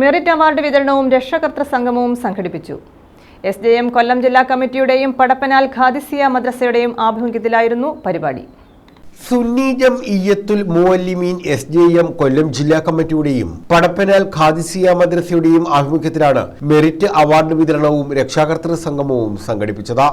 Merit award വിതരണവും രക്ഷകർത്തൃ സംഗമവും സംഘടിപ്പിച്ചു. എസ് ജെ എം കൊല്ലം ജില്ലാ കമ്മിറ്റിയുടെയും പടപ്പനാൽ ഖാദിസിയ മദ്രസയുടെയും ആഭിമുഖ്യത്തിലായിരുന്നു പരിപാടി. സുന്നീജം ഇയ്യത്തുൽ മുവല്ലിമീൻ എസ് ജെ എം കൊല്ലം ജില്ലാ കമ്മിറ്റിയുടെയും പടപ്പനാൽ ഖാദിസിയ മദ്രസയുടെയും ആഭിമുഖ്യത്തിലാണ് മെറിറ്റ് അവാർഡ് വിതരണവും രക്ഷാകർത്തൃ സംഗമവും സംഘടിപ്പിച്ചത്.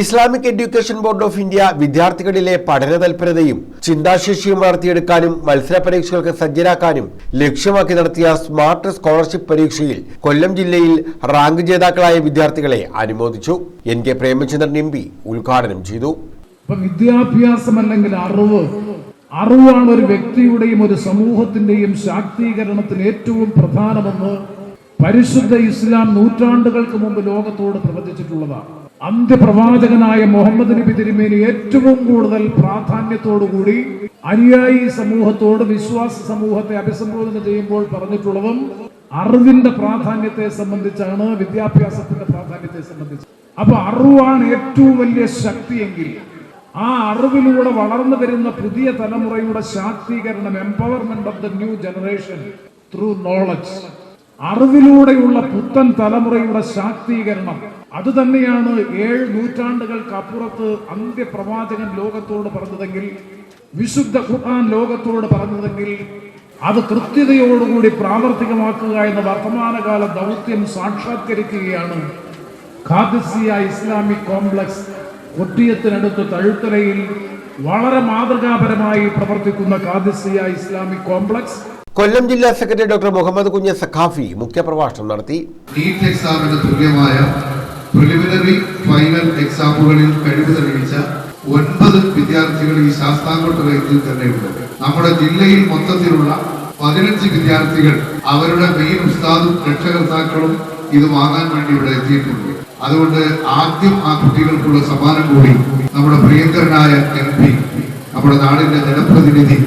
Islamic education board of India വിദ്യാർത്ഥികളിലെ പഠന തൽപരതയും ചിന്താശേഷിയും വളർത്തിയെടുക്കാനും മത്സര പരീക്ഷകൾക്ക് സജ്ജരാക്കാനും ലക്ഷ്യമാക്കി നടത്തിയ സ്മാർട്ട് സ്കോളർഷിപ്പ് പരീക്ഷയിൽ കൊല്ലം ജില്ലയിൽ റാങ്ക് ജേതാക്കളായ വിദ്യാർത്ഥികളെ അനുമോദിച്ചു. N K Premachandran M P ഉദ്ഘാടനം ചെയ്തു. വിദ്യാഭ്യാസം അല്ലെങ്കിൽ അറിവ് അറിവാണ് ഒരു വ്യക്തിയുടെയും ഒരു സമൂഹത്തിന്റെയും ശാക്തീകരണത്തിന് ഏറ്റവും പ്രധാനമെന്ന് പരിശുദ്ധ ഇസ്ലാം നൂറ്റാണ്ടുകൾക്ക് മുമ്പ് ലോകത്തോട് പ്രവചിച്ചിട്ടുള്ളതാണ്. അന്ത്യപ്രവാചകനായ മുഹമ്മദ് നബി തിരുമേനി ഏറ്റവും കൂടുതൽ പ്രാധാന്യത്തോടുകൂടി അനുയായി സമൂഹത്തോട് വിശ്വാസ സമൂഹത്തെ അഭിസംബോധന ചെയ്യുമ്പോൾ പറഞ്ഞിട്ടുള്ളതും അറിവിന്റെ പ്രാധാന്യത്തെ സംബന്ധിച്ചാണ് വിദ്യാഭ്യാസത്തിന്റെ പ്രാധാന്യത്തെ സംബന്ധിച്ച്. അപ്പൊ അറിവാണ് ഏറ്റവും വലിയ ശക്തിയെങ്കിൽ ആ അറിവിലൂടെ വളർന്നു വരുന്ന പുതിയ തലമുറയുടെ ശാക്തീകരണം empowerment of the new generation through knowledge അറിവിലൂടെയുള്ള പുത്തൻ തലമുറയുടെ ശാക്തീകരണം. അത് തന്നെയാണ് ഏഴ് നൂറ്റാണ്ടുകൾക്ക് അപ്പുറത്ത് അന്ത്യപ്രവാചകൻ ലോകത്തോട് പറഞ്ഞതെങ്കിൽ വിശുദ്ധ ഖുർആൻ ലോകത്തോട് പറഞ്ഞതെങ്കിൽ അത് കൃത്യതയോടുകൂടി പ്രാവർത്തികമാക്കുക എന്ന വർത്തമാനകാല ദൗത്യം സാക്ഷാത്കരിക്കുകയാണ്. ഖാദിസിയ ഇസ്ലാമിക് കോംപ്ലക്സ് കൊട്ടിയത്തിനടുത്ത് തഴുത്തലയിൽ വളരെ മാതൃകാപരമായി പ്രവർത്തിക്കുന്ന ഖാദിസിയ ഇസ്ലാമിക് കോംപ്ലക്സ് കൊല്ലം ജില്ലാ സെക്രട്ടറി ഡോക്ടർ മുഹമ്മദ് കുഞ്ഞ സഖാഫി മുഖ്യപ്രഭാഷണം നടത്തി. തുല്യമായ പ്രിലിമിനറി ഫൈനൽ എക്സാമുകളിൽ കഴിവ് തെളിയിച്ച ഒൻപത് വിദ്യാർത്ഥികൾ ഈ ശാസ്താംകോട്ട റേഞ്ചിൽ തന്നെയുണ്ട്. നമ്മുടെ ജില്ലയിൽ മൊത്തത്തിലുള്ള പതിനഞ്ച് വിദ്യാർത്ഥികൾ അവരുടെ മെയിൻ ഉസ്താദും രക്ഷകർത്താക്കളും ഇത് വാങ്ങാൻ വേണ്ടി ഇവിടെ എത്തിയിട്ടുണ്ട്. അതുകൊണ്ട് ആദ്യം ആ കുട്ടികൾക്കുള്ള സമ്മാനം കൂടി നമ്മുടെ പ്രിയങ്കരനായ എം പി നമ്മുടെ നാടിന്റെ ജനപ്രതിനിധി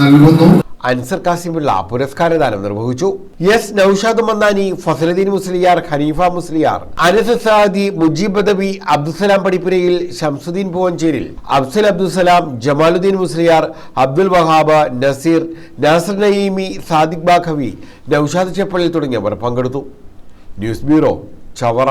നൽകുന്നു. അൻസർ കാസിമുള്ള പുരസ്കാരദാനം നിർവഹിച്ചു. എസ് നൌഷാദ് മന്നാനി ഫസലുദ്ദീൻ മുസ്ലിയാർ ഖനീഫ മുസ്ലിയാർ അനസ് സാദി മുജീബ് ബദവി അബ്ദുസലാം പടിപ്പുരയിൽ ഷംസുദ്ദീൻ പൂവഞ്ചേരിൽ അബ്സൽ അബ്ദുസലാം ജമാലുദ്ദീൻ മുസ്ലിയാർ അബ്ദുൽ വഹാബ് നസീർ നാസർ നയീമി സാദിഖ് ബാഖവി നൌഷാദ് ചെപ്പള്ളി തുടങ്ങിയവർ പങ്കെടുത്തു. News bureau Chavara.